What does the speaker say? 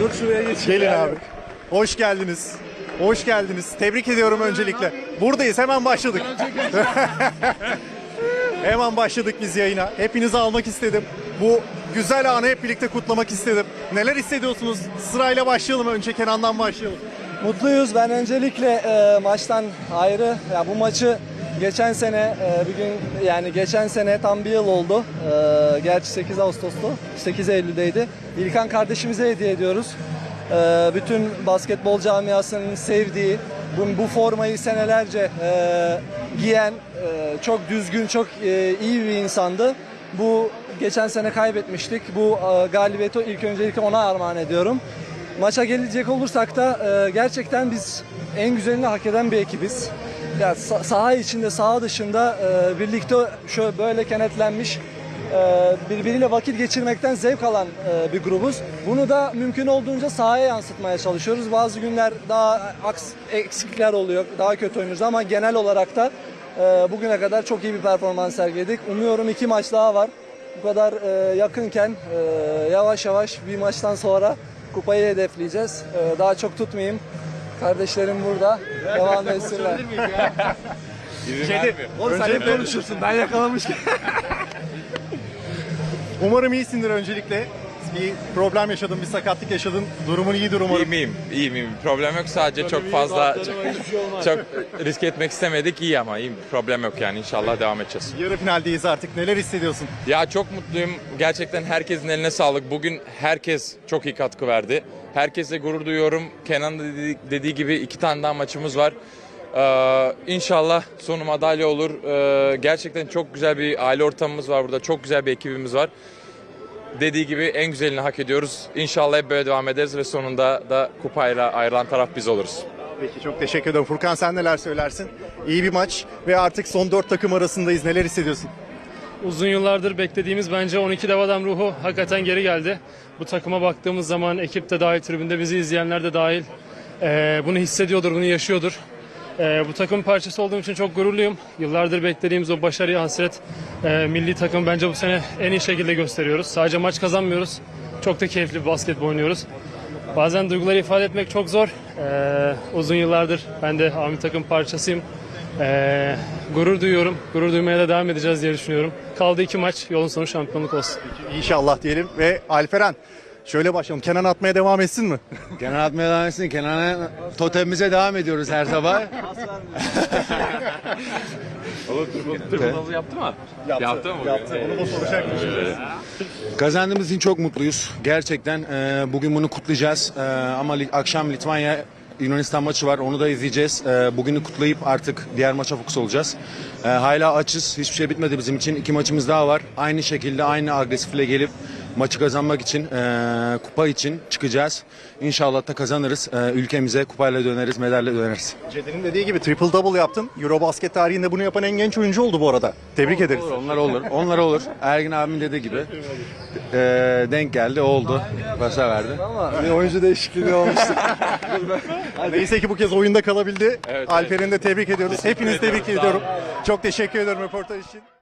Dur şuraya geç. Gelin abi. Hoş geldiniz. Hoş geldiniz. Tebrik ediyorum öncelikle. Buradayız. Hemen başladık. hemen başladık biz yayına. Hepinizi almak istedim. Bu güzel anı hep birlikte kutlamak istedim. Neler hissediyorsunuz? Sırayla başlayalım. Önce Kenan'dan başlayalım. Mutluyuz. Ben öncelikle e, maçtan ayrı ya bu maçı geçen sene e, bir gün yani geçen sene tam bir yıl oldu. E, gerçi 8 Ağustos'tu. 8 Eylül'deydi. İlkan kardeşimize hediye ediyoruz. E, bütün basketbol camiasının sevdiği bu, bu formayı senelerce e, giyen e, çok düzgün, çok e, iyi bir insandı. Bu geçen sene kaybetmiştik. Bu e, galibiyeti ilk öncelikle ona armağan ediyorum. Maça gelecek olursak da e, gerçekten biz en güzelini hak eden bir ekibiz. Ya sa- saha içinde, saha dışında e, birlikte şöyle böyle kenetlenmiş e, birbiriyle vakit geçirmekten zevk alan e, bir grubuz. Bunu da mümkün olduğunca sahaya yansıtmaya çalışıyoruz. Bazı günler daha aks- eksikler oluyor, daha kötü oynuyoruz ama genel olarak da e, bugüne kadar çok iyi bir performans sergiledik. Umuyorum iki maç daha var. Bu kadar e, yakınken e, yavaş yavaş bir maçtan sonra kupayı hedefleyeceğiz. Ee, daha çok tutmayayım. Kardeşlerim burada. Devam etsinler. Şeyde, Oğlum sen hep konuşursun. Ben yakalamışken. umarım iyisindir öncelikle. Bir problem yaşadın, bir sakatlık yaşadın. Durumun iyidir umarım. İyi miyim? İyi miyim? Problem yok sadece çok fazla çok, çok risk etmek istemedik. İyi ama iyi. Problem yok yani inşallah devam edeceğiz. Yarı finaldeyiz artık. Neler hissediyorsun? Ya çok mutluyum. Gerçekten herkesin eline sağlık. Bugün herkes çok iyi katkı verdi. Herkese gurur duyuyorum. Kenan da dediği, dediği gibi iki tane daha maçımız var. Ee, inşallah sonu madalya olur. Ee, gerçekten çok güzel bir aile ortamımız var burada. Çok güzel bir ekibimiz var. Dediği gibi en güzelini hak ediyoruz. İnşallah hep böyle devam ederiz ve sonunda da kupayla ayrılan taraf biz oluruz. Peki çok teşekkür ederim. Furkan sen neler söylersin? İyi bir maç ve artık son dört takım arasındayız. Neler hissediyorsun? Uzun yıllardır beklediğimiz bence 12 dev adam ruhu hakikaten geri geldi. Bu takıma baktığımız zaman ekip de dahil, tribünde bizi izleyenler de dahil eee, bunu hissediyordur, bunu yaşıyordur. Eee, bu takım parçası olduğum için çok gururluyum. Yıllardır beklediğimiz o başarıyı hasret eee, milli takım bence bu sene en iyi şekilde gösteriyoruz. Sadece maç kazanmıyoruz. Çok da keyifli bir basketbol oynuyoruz. Bazen duyguları ifade etmek çok zor. Eee, uzun yıllardır ben de Ami takım parçasıyım. Eee, gurur duyuyorum. Gurur duymaya da devam edeceğiz diye düşünüyorum. Kaldı iki maç. Yolun sonu şampiyonluk olsun. İnşallah diyelim ve Alperen şöyle başlayalım. Kenan atmaya devam etsin mi? Kenan atmaya devam etsin. Kenan'a totemimize devam ediyoruz her sabah. Triple yaptı mı? Yaptı mı? Yaptı. Onu da soracakmış. Kazandığımız için çok mutluyuz. Gerçekten e, bugün bunu kutlayacağız. E, ama li- akşam Litvanya Yunanistan maçı var. Onu da izleyeceğiz. E, bugünü kutlayıp artık diğer maça fokus olacağız. E, hala açız. Hiçbir şey bitmedi bizim için. İki maçımız daha var. Aynı şekilde aynı agresifle gelip maçı kazanmak için, e, kupa için çıkacağız. İnşallah da kazanırız. E, ülkemize kupayla döneriz, medalya döneriz. Ceden'in dediği gibi triple double yaptın. Eurobasket tarihinde bunu yapan en genç oyuncu oldu bu arada. Tebrik ederiz. Olur, onlar olur. Onlar olur. Ergin abimin dediği gibi. Ee, denk geldi, oldu. Pasa verdi. Ama bir oyuncu değişikliği olmuştu. Neyse ki bu kez oyunda kalabildi. Evet, Alperen'i de tebrik ediyoruz. Hepinizi tebrik ediyorum. Çok teşekkür ediyorum röportaj için.